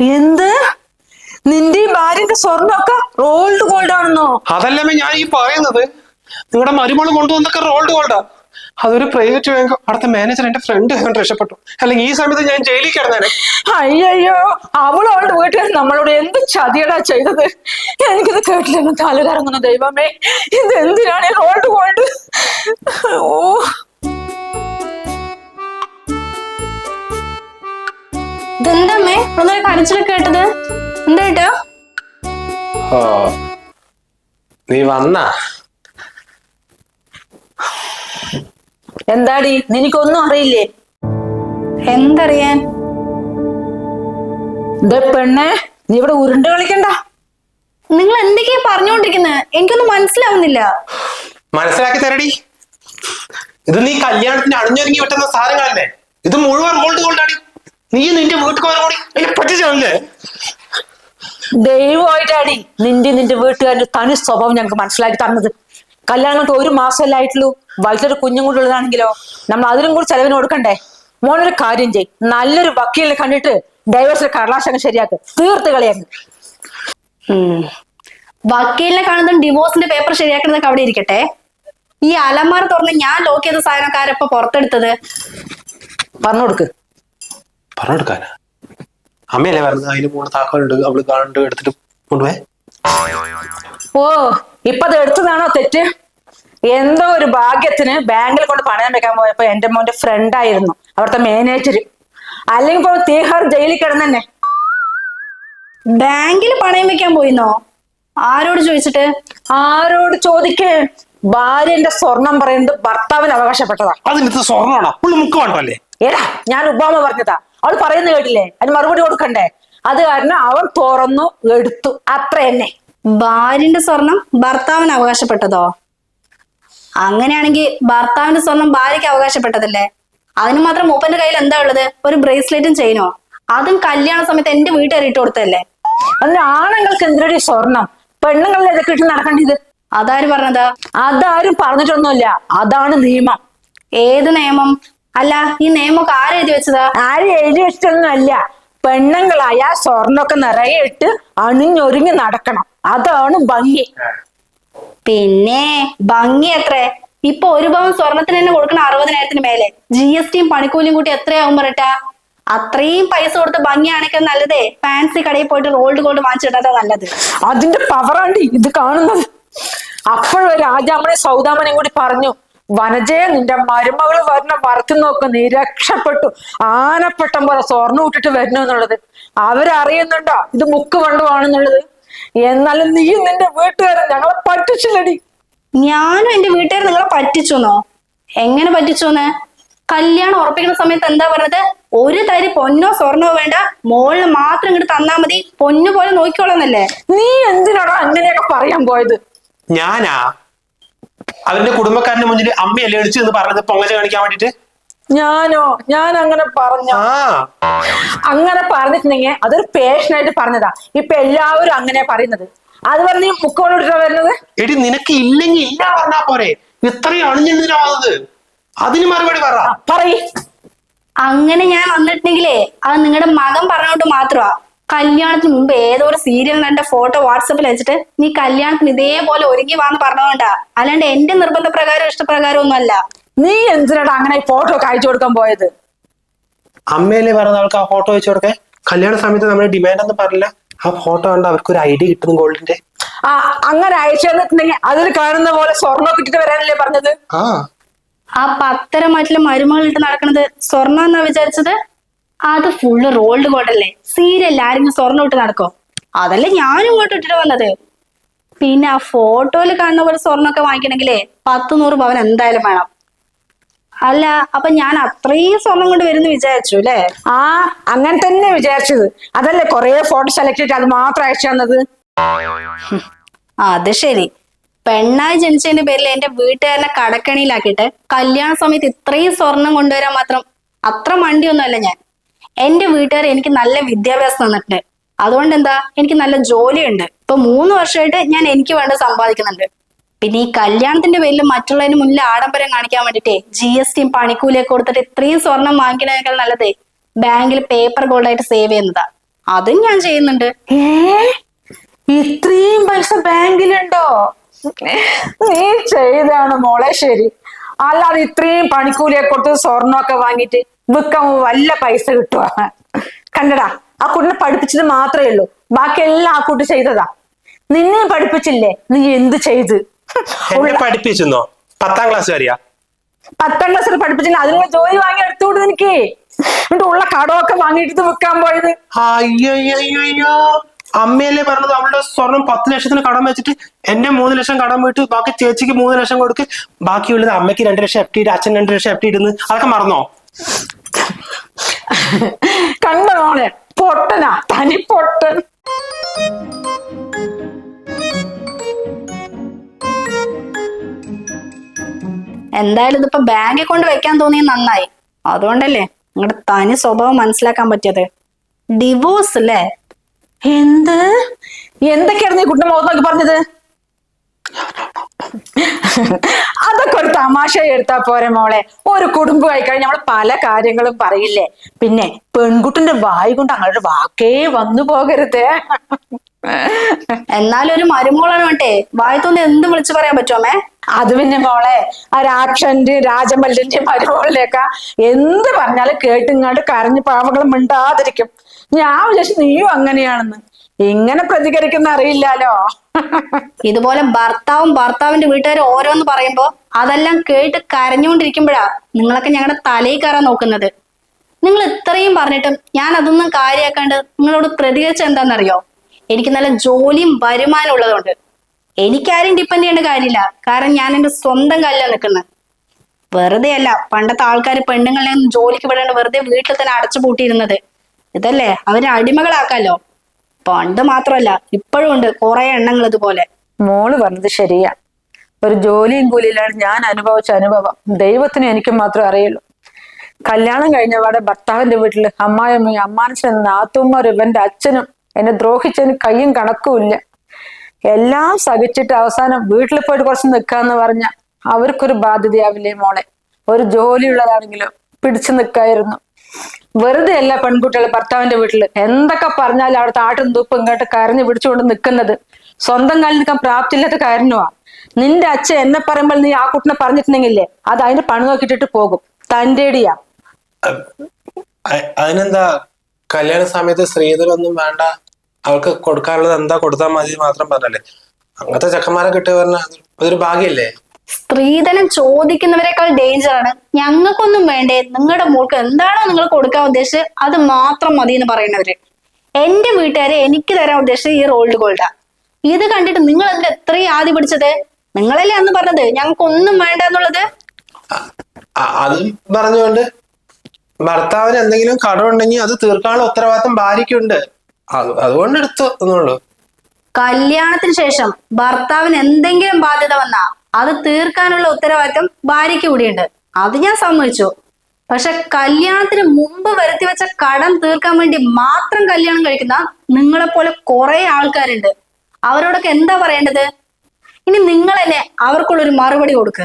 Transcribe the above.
എന്ത്? നിന്റെ ഈ ഭാര്യന്റെ സ്വർണമൊക്കെ റോൾഡ് ഗോൾഡ് ആണെന്നോ? അതല്ലമ്മേ ഞാൻ ഈ പറയുന്നത്. നിങ്ങളുടെ മരുമോൾ കൊണ്ടുവന്നൊക്കെ റോൾഡ് ഗോൾഡാ അതൊരു പ്രൈവറ്റ് ബാങ്ക് അവിടുത്തെ മാനേജർ എന്റെ ഫ്രണ്ട് കണ്ട് രക്ഷപ്പെട്ടു. അല്ലെങ്കിൽ ഈ സമയത്ത് ഞാൻ ജയിലിൽ കിടന്നേനെ. അയ്യോ അവൾ അവളുടെ വീട്ടുകാർ നമ്മളോട് എന്ത് ചതിയടാ ചെയ്തത്? എനിക്കിത് കേട്ടില്ലെന്ന് കാൽ ദൈവമേ. ഇത് എന്തിനാണ് റോൾഡ് ഗോൾഡ് ഓ ഇതെന്തമ്മേ? ഒന്നൊരു കരച്ചിലൊക്കെ കേട്ടത്. എന്താ കേട്ടോ ഓ നീ വന്ന? എന്താടി? നിനക്കൊന്നും അറിയില്ലേ? എന്തറിയാൻ? ഇതേ പെണ്ണെ നീ ഇവിടെ ഉരുണ്ട് കളിക്കണ്ട. നിങ്ങൾ എന്തൊക്കെയാ പറഞ്ഞുകൊണ്ടിരിക്കുന്നത് എനിക്കൊന്നും മനസ്സിലാവുന്നില്ല. മനസ്സിലാക്കി തരടി. ഇത് നീ കല്യാണത്തിന് അണിഞ്ഞൊരുങ്ങി വിട്ടുന്ന സാധനങ്ങളല്ലേ? ഇത് മുഴുവൻ ഗോൾഡ് ആടി. നീ നിന്റെ വീട്ടുകാരും കൂടി എന്നെ പറ്റിച്ചല്ലേ ദൈവമായിട്ടാടി നിന്റെ നിന്റെ വീട്ടുകാരുടെ തനി സ്വഭാവം ഞങ്ങൾക്ക് മനസ്സിലാക്കി തന്നത്. കല്യാണം കൊണ്ട് ഒരു മാസമല്ലേ ആയിട്ടുള്ളൂ. വയറ്റിലൊരു കുഞ്ഞും കൂടെ ഉള്ളതാണെങ്കിലോ? നമ്മൾ അതിനും കൂടി ചെലവിന് കൊടുക്കണ്ടേ? മോനൊരു കാര്യം ചെയ്. നല്ലൊരു വക്കീലിനെ കണ്ടിട്ട് ഡൈവേഴ്സിലെ കടലാശങ്ങൾ ശരിയാക്ക്. തീർത്ത് കളിയാക്ക് ഉം. വക്കീലിനെ കാണുന്നതും ഡിവോഴ്സിന്റെ പേപ്പർ ശരിയാക്കുന്നതൊക്കെ അവിടെ ഇരിക്കട്ടെ. ഈ അലമാര തുറന്ന് ഞാൻ ലോക്ക് ചെയ്ത സാധനക്കാരപ്പൊ പുറത്തെടുത്തത്? പറഞ്ഞു കൊടുക്ക്. പറഞ്ഞെടുക്കാനാ അമ്മയല്ലേ പറഞ്ഞത്? അതിന് മൂന്ന് താക്കോലുണ്ട് അവൾ കാണണ്ട് എടുത്തിട്ട് കൊണ്ടുപോയെ? ഓ ഇപ്പൊ അത് എടുത്തതാണോ തെറ്റ്? എന്തോ ഒരു ഭാഗ്യത്തിന് ബാങ്കിൽ കൊണ്ട് പണയം വെക്കാൻ പോയപ്പോ എന്റെ മോന്റെ ഫ്രണ്ട് ആയിരുന്നു അവിടുത്തെ മാനേജർ അല്ലെങ്കിൽ ഇപ്പൊ തീഹാർ ജയിലിൽ കിടന്നെ ബാങ്കിൽ പണയം വെക്കാൻ പോയിന്നോ? ആരോട് ചോദിച്ചിട്ട്? ആരോട് ചോദിക്കേ? ഭാര്യന്റെ സ്വർണം പറയുന്നത് ഭർത്താവിന് അവകാശപ്പെട്ടതാ. അതിനകത്ത് സ്വർണമാണോ? പുള്ളി മുക്ക് വേണ്ടല്ലേ എടാ ഞാൻ ഉപാമ പറഞ്ഞതാ. അവൾ പറയുന്നത് കേട്ടില്ലേ? അതിന് മറുപടി കൊടുക്കണ്ടേ? അത് കാരണം അവൻ തുറന്നു എടുത്തു. അത്ര തന്നെ. ഭാര്യന്റെ സ്വർണം ഭർത്താവിന് അവകാശപ്പെട്ടതോ? അങ്ങനെയാണെങ്കിൽ ഭർത്താവിന്റെ സ്വർണം ഭാര്യയ്ക്ക് അവകാശപ്പെട്ടതല്ലേ? അതിന് മാത്രം മൂപ്പന്റെ കയ്യിൽ എന്താ ഉള്ളത്? ഒരു ബ്രേസ്ലെറ്റും ചെയിനോ? അതും കല്യാണ സമയത്ത് എന്റെ വീട്ടുകാർ ഇട്ട് കൊടുത്തല്ലേ അതിന് ആണുങ്ങൾക്ക് എന്തൊരു സ്വർണം? പെണ്ണുങ്ങളിൽ ഇതൊക്കെ ഇട്ട് നടക്കേണ്ടത്? അതാരും പറഞ്ഞതാ? അതാരും പറഞ്ഞിട്ടൊന്നുമില്ല. അതാണ് നിയമം. ഏത് നിയമം? അല്ല ഈ നിയമമൊക്കെ ആരെഴുതി വെച്ചതാ? ആരും എഴുതി വെച്ചിട്ടൊന്നുമല്ല പെണ്ണുങ്ങളായ സ്വർണമൊക്കെ നിറയെ ഇട്ട് അണിഞ്ഞൊരുങ്ങി നടക്കണം. അതാണ് ഭംഗി. പിന്നെ ഭംഗി എത്ര? ഇപ്പൊ ഒരു പവൻ സ്വർണത്തിന് തന്നെ കൊടുക്കണ അറുപതിനായിരത്തിന് മേലെ. ജി എസ് ടിയും പണിക്കൂലിയും കൂട്ടി എത്രയാവും പറട്ടാ അത്രയും പൈസ കൊടുത്ത് ഭംഗിയാണെങ്കിൽ നല്ലതേ. ഫാൻസി കടയിൽ പോയിട്ട് റോൾഡ് ഗോൾഡ് വാങ്ങിച്ചിടാതാ നല്ലത്. അതിന്റെ പവറാണ് ഇത് കാണുന്നത്. അപ്പോഴും രാജാമണി സൗദാമനെയും കൂടി പറഞ്ഞു. വനജയ നിന്റെ മരുമകൾ വരണം വറത്തി നോക്ക് നീ രക്ഷപ്പെട്ടു. ആനപ്പെട്ടം പോലെ സ്വർണം ഇട്ടിട്ട് വരണു എന്നുള്ളത്. അവരറിയുന്നുണ്ടോ? ഇത് മുക്ക് വണ്ടുവാണെന്നുള്ളത് എന്നാലും നീ നിന്റെ വീട്ടുകാരൻ ഞങ്ങളെ പറ്റിച്ചില്ലടി. ഞാനും എന്റെ വീട്ടുകാർ നിങ്ങളെ പറ്റിച്ചോന്നോ? എങ്ങനെ പറ്റിച്ചോന്ന്? കല്യാണം ഉറപ്പിക്കുന്ന സമയത്ത് എന്താ പറഞ്ഞത് ഒരു തരി പൊന്നോ സ്വർണോ വേണ്ട മോളിന് മാത്രം ഇങ്ങോട്ട് തന്നാ മതി പൊന്നു പോലെ നോക്കിക്കോളന്നല്ലേ? നീ എന്തിനാണോ അങ്ങനെയൊക്കെ പറയാൻ പോയത്? ഞാനാ അവന്റെ കുടുംബക്കാരന്റെ മുന്നിൽ അമ്മയല്ലേ അടിച്ചു എന്ന് പറഞ്ഞത് പൊങ്ങച്ച കാണിക്കാൻ വേണ്ടിട്ട് ഞാനോ? ഞാൻ അങ്ങനെ പറഞ്ഞു ആ. അങ്ങനെ പറഞ്ഞിട്ടുണ്ടെങ്കിൽ അതൊരു പേഷനായിട്ട് പറഞ്ഞതാ. ഇപ്പൊ എല്ലാവരും അങ്ങനെ പറയുന്നത്. അത് പറഞ്ഞ് മുക്കോളിട്ടാ വരുന്നത്? എടി നിനക്ക് ഇല്ലെങ്കിൽ ഇല്ല പറഞ്ഞാ പോരെ. ഇത്രയും അണിഞ്ഞെന്തിനാ വന്നത്? അതിന് മറുപടി പറ. പറയ്. അങ്ങനെ ഞാൻ വന്നിട്ടുണ്ടെങ്കിലേ അത് നിങ്ങളുടെ മകൻ പറഞ്ഞോണ്ട് മാത്രമാ. കല്യാണത്തിന് മുമ്പ് ഏതോ ഒരു സീരിയൽ കണ്ട ഫോട്ടോ വാട്സപ്പിൽ അയച്ചിട്ട് നീ കല്യാണത്തിന് ഇതേപോലെ ഒരുങ്ങി വാന്ന് പറഞ്ഞോണ്ടാ. അല്ലാണ്ട് എന്റെ നിർബന്ധ പ്രകാരം ഇഷ്ടപ്രകാരം ഒന്നും അല്ല നീ എന്തിനാടാ അങ്ങനെ ഫോട്ടോ ഒക്കെ അയച്ചു കൊടുക്കാൻ പോയത്? അമ്മയല്ലേ പറഞ്ഞ ആൾക്ക് ആ ഫോട്ടോ അയച്ചു കൊടുക്കേ കല്യാണ സമയത്ത് നമ്മുടെ ഡിമാൻഡ് ഒന്നും പറഞ്ഞില്ല. ആ ഫോട്ടോ കണ്ട അവർക്ക് ഒരു ഐഡിയ കിട്ടുന്നു ഗോൾഡിന്റെ ആ അങ്ങനെ അയച്ചു തന്നിട്ടുണ്ടെങ്കിൽ അതിൽ കാണുന്ന പോലെ സ്വർണം കിട്ടിട്ട് വരാനല്ലേ പറഞ്ഞത്? ആ. ആ പത്തര മറ്റിലെ മരുമകളിട്ട് നടക്കുന്നത് സ്വർണം എന്നാ വിചാരിച്ചത്? അത് ഫുള്ള് റോൾഡ് ഗോൾഡ് അല്ലേ സീരിയൽ ആരെങ്കിലും സ്വർണം ഇട്ട് നടക്കോ. അതല്ലേ ഞാനും ഇങ്ങോട്ട് ഇട്ടിട്ട് വന്നത്. പിന്നെ ആ ഫോട്ടോയിൽ കാണുന്ന പോലെ സ്വർണമൊക്കെ വാങ്ങിക്കണമെങ്കിലേ പത്ത് നൂറ് പവൻ എന്തായാലും വേണം. അല്ല അപ്പൊ ഞാൻ അത്രയും സ്വർണം കൊണ്ട് വരുന്നു വിചാരിച്ചു അല്ലേ? ആ അങ്ങനെ തന്നെ വിചാരിച്ചത്. അതല്ലേ കൊറേ ഫോട്ടോ സെലക്ട് ചെയ്തിട്ട് അത് മാത്രം അയച്ചു തന്നത്? അത് ശരി. പെണ്ണായി ജനിച്ചതിന്റെ പേരിൽ എന്റെ വീട്ടുകാരനെ കടക്കണിയിലാക്കിയിട്ട് കല്യാണ സമയത്ത് ഇത്രയും സ്വർണം കൊണ്ടുവരാൻ മാത്രം അത്ര മണ്ടിയൊന്നുമല്ല ഞാൻ. എന്റെ വീട്ടുകാർ എനിക്ക് നല്ല വിദ്യാഭ്യാസം തന്നിട്ടുണ്ട്. അതുകൊണ്ട് എന്താ? എനിക്ക് നല്ല ജോലിയുണ്ട്. ഇപ്പൊ മൂന്ന് വർഷമായിട്ട് ഞാൻ എനിക്ക് വേണ്ട സമ്പാദിക്കുന്നുണ്ട്. പിന്നെ ഈ കല്യാണത്തിന്റെ പേരിൽ മറ്റുള്ളതിന് മുന്നിൽ ആഡംബരം കാണിക്കാൻ വേണ്ടിട്ടേ ജി എസ് ടിയും പണിക്കൂലിയൊക്കെ കൊടുത്തിട്ട് ഇത്രയും സ്വർണം വാങ്ങിക്കണേക്കാൾ നല്ലതേ ബാങ്കിൽ പേപ്പർ ഗോൾഡായിട്ട് സേവ് ചെയ്യുന്നതാ. അതും ഞാൻ ചെയ്യുന്നുണ്ട്. ഇത്രയും പൈസ ബാങ്കിലുണ്ടോ? നീ ചെയ്താണ് മോളെ ശരി. അല്ലാതെ ഇത്രയും പണിക്കൂലിയെ കൊടുത്ത് സ്വർണമൊക്കെ വാങ്ങിയിട്ട് വിൽക്കാൻ വല്ല പൈസ കിട്ടുക കണ്ടടാ ആ കുട്ടിനെ പഠിപ്പിച്ചത് മാത്രമേ ഉള്ളൂ. ബാക്കിയെല്ലാം ആ കുട്ടി ചെയ്തതാ. നിന്നെ പഠിപ്പിച്ചില്ലേ? നീ എന്ത് ചെയ്ത്? എന്നെ പഠിപ്പിച്ചെന്നോ പത്താം ക്ലാസ് വരെയാ പത്താം ക്ലാസ്സിൽ പഠിപ്പിച്ചില്ല. അതിനുള്ള ജോലി വാങ്ങി എടുത്തുകൊണ്ട് എനിക്ക് എന്നിട്ട് ഉള്ള കടമൊക്കെ വാങ്ങിയിട്ട് വിൽക്കാൻ പോയത്. അയ്യോ അമ്മയല്ലേ പറഞ്ഞത്? അവളുടെ സ്വർണം പത്ത് ലക്ഷത്തിന് കടം വെച്ചിട്ട് എന്റെ മൂന്ന് ലക്ഷം കടം വിട്ട് ബാക്കി ചേച്ചിക്ക് മൂന്ന് ലക്ഷം കൊടുക്ക്. ബാക്കിയുള്ളത് അമ്മയ്ക്ക് രണ്ട് ലക്ഷം എഫ്റ്റി ഇട്ട് അച്ഛൻ രണ്ട് ലക്ഷം എഫ്റ്റി ഇടുന്നു. അതൊക്കെ മറന്നോ? കണ്ട പൊട്ടനാ. തനി പൊട്ടൻ. എന്തായാലും ഇതിപ്പോ ബാങ്കിൽ കൊണ്ട് വെക്കാൻ തോന്നി നന്നായി. അതുകൊണ്ടല്ലേ നിങ്ങളുടെ തനി സ്വഭാവം മനസ്സിലാക്കാൻ പറ്റിയത്? ഡിവോഴ്സ് അല്ലേ? എന്ത്? എന്തൊക്കെയായിരുന്നു ഈ കുട്ടിന്റെ മുഖത്ത് നോക്കി പറഞ്ഞത്? അതൊക്കെ ഒരു തമാശ എടുത്താ പോരെ മോളെ. ഒരു കുടുംബമായി കഴിഞ്ഞാൽ നമ്മൾ പല കാര്യങ്ങളും പറയില്ലേ? പിന്നെ പെൺകുട്ടിന്റെ വായി കൊണ്ട് അങ്ങനെ വാക്കേ വന്നു പോകരുത്. എന്നാലും ഒരു മരുമോളാണ് വേണ്ടേ. വായത്തോന്ന് എന്ത് വിളിച്ചു പറയാൻ പറ്റുമേ അത് പിന്നെ മോളെ ആ രാക്ഷന്റെ രാജമല്ലിന്റെ മരുമോളിലേക്കാ എന്ത് പറഞ്ഞാലും കേട്ടിങ്ങാണ്ട് കരഞ്ഞ് പാവങ്ങളും മിണ്ടാതിരിക്കും. ഞാൻ വിചാരിച്ചു നീയും അങ്ങനെയാണെന്ന്. ഇങ്ങനെ പ്രതികരിക്കുന്ന അറിയില്ലല്ലോ ഇതുപോലെ ഭർത്താവും ഭർത്താവിന്റെ വീട്ടുകാരും ഓരോന്ന് പറയുമ്പോ അതെല്ലാം കേട്ട് കരഞ്ഞുകൊണ്ടിരിക്കുമ്പോഴാ നിങ്ങളൊക്കെ ഞങ്ങളുടെ തലയിൽ കയറാൻ നോക്കുന്നത്. നിങ്ങൾ ഇത്രയും പറഞ്ഞിട്ടും ഞാൻ അതൊന്നും കാര്യമാക്കാണ്ട് നിങ്ങളോട് പ്രതികരിച്ച എന്താണെന്നറിയോ എനിക്ക് നല്ല ജോലിയും വരുമാനം ഉള്ളതുകൊണ്ട്. എനിക്കാരും ഡിപ്പെൻഡ് ചെയ്യേണ്ട കാര്യമില്ല. കാരണം ഞാൻ എന്റെ സ്വന്തം കല്ലാണ് നിൽക്കുന്നത് വെറുതെ അല്ല പണ്ടത്തെ ആൾക്കാർ പെണ്ണുങ്ങളെ ജോലിക്ക് വിടാണ്ട് വെറുതെ വീട്ടിൽ തന്നെ അടച്ചു പൂട്ടിയിരുന്നത്. ഇതല്ലേ? അവരെ അടിമകളാക്കാലോ? പണ്ട് മാത്രമല്ല ഇപ്പോഴും ഉണ്ട് കുറെ എണ്ണങ്ങൾ ഇതുപോലെ. മോൾ പറഞ്ഞത് ശരിയാ. ഒരു ജോലിയും കൂലിയിലാണ് ഞാൻ അനുഭവിച്ച അനുഭവം. ദൈവത്തിന് എനിക്ക് മാത്രമേ അറിയുള്ളൂ. കല്യാണം കഴിഞ്ഞപാടെ ഭർത്താവിന്റെ വീട്ടിൽ അമ്മായിയമ്മയും അമ്മാനച്ചനും നാത്തുമ്മരും ഇവന്റെ അച്ഛനും എന്നെ ദ്രോഹിച്ചതിന് കയ്യും കണക്കുമില്ല. എല്ലാം സഹിച്ചിട്ട് അവസാനം വീട്ടിൽ പോയിട്ട് കുറച്ച് നിൽക്കാന്ന് പറഞ്ഞ അവർക്കൊരു ബാധ്യതയാവില്ലേ മോളെ? ഒരു ജോലിയുള്ളതാണെങ്കിലും പിടിച്ചു നിൽക്കായിരുന്നു വെറുതെ അല്ല പെൺകുട്ടികൾ ഭർത്താവിന്റെ വീട്ടിൽ. എന്തൊക്കെ പറഞ്ഞാലും അവിടുത്തെ ആട്ടും തൂപ്പും ഇങ്ങോട്ട് കരഞ്ഞു പിടിച്ചുകൊണ്ട് നിൽക്കുന്നത് സ്വന്തം കാലിൽ നിൽക്കാൻ പ്രാപ്തിയില്ലാത്ത കാരണമാ നിന്റെ അച്ഛൻ എന്നെ പറയുമ്പോൾ നീ ആ കുട്ടിനെ പറഞ്ഞിട്ടുണ്ടെങ്കിലേ അത് അതിന്റെ പണി നോക്കിയിട്ടിട്ട് പോകും. തന്റെ അതിനെന്താ? കല്യാണ സമയത്ത് സ്ത്രീധനൊന്നും വേണ്ട. അവൾക്ക് കൊടുക്കാനുള്ളത് എന്താ കൊടുത്താൽ മതി മാത്രം പറഞ്ഞല്ലേ? അങ്ങനത്തെ ചെക്കന്മാരെ കിട്ടുക പറഞ്ഞാൽ അതൊരു ഭാഗ്യല്ലേ? സ്ത്രീധനം ചോദിക്കുന്നവരെക്കാൾ ഡേഞ്ചർ ആണ്. ഞങ്ങൾക്കൊന്നും വേണ്ടേ? നിങ്ങളുടെ മോൾക്ക് എന്താണോ നിങ്ങൾ കൊടുക്കാൻ ഉദ്ദേശിച്ചത് അത് മാത്രം മതി എന്ന് പറയുന്നവര്. എന്റെ വീട്ടുകാരെ എനിക്ക് തരാൻ ഉദ്ദേശിച്ചത് ഈ റോൾഡ് ഗോൾഡാ ഇത് കണ്ടിട്ട് നിങ്ങൾ അതിൽ എത്രയും ആദ്യം പിടിച്ചത്? നിങ്ങളല്ലേ അന്ന് പറഞ്ഞത് ഞങ്ങൾക്കൊന്നും വേണ്ട എന്നുള്ളത്? അത് പറഞ്ഞുകൊണ്ട് ഭർത്താവിന് എന്തെങ്കിലും കടമുണ്ടെങ്കിൽ അത് തീർക്കാനുള്ള ഉത്തരവാദിത്തം ഭാര്യയ്ക്കുണ്ട്. അത് അതുകൊണ്ട് എടുത്തു എന്നുള്ളൂ. കല്യാണത്തിന് ശേഷം ഭർത്താവിന് എന്തെങ്കിലും ബാധ്യത വന്നാ അത് തീർക്കാനുള്ള ഉത്തരവാദിത്തം ഭാര്യയ്ക്ക് കൂടിയുണ്ട്. അത് ഞാൻ സമ്മതിച്ചു. പക്ഷെ കല്യാണത്തിന് മുമ്പ് വരുത്തി വെച്ച കടം തീർക്കാൻ വേണ്ടി മാത്രം കല്യാണം കഴിക്കുന്ന നിങ്ങളെ പോലെ കുറെ ആൾക്കാരുണ്ട്. അവരോടൊക്കെ എന്താ പറയേണ്ടത്? ഇനി നിങ്ങൾ തന്നെ അവർക്കുള്ളൊരു മറുപടി കൊടുക്ക്.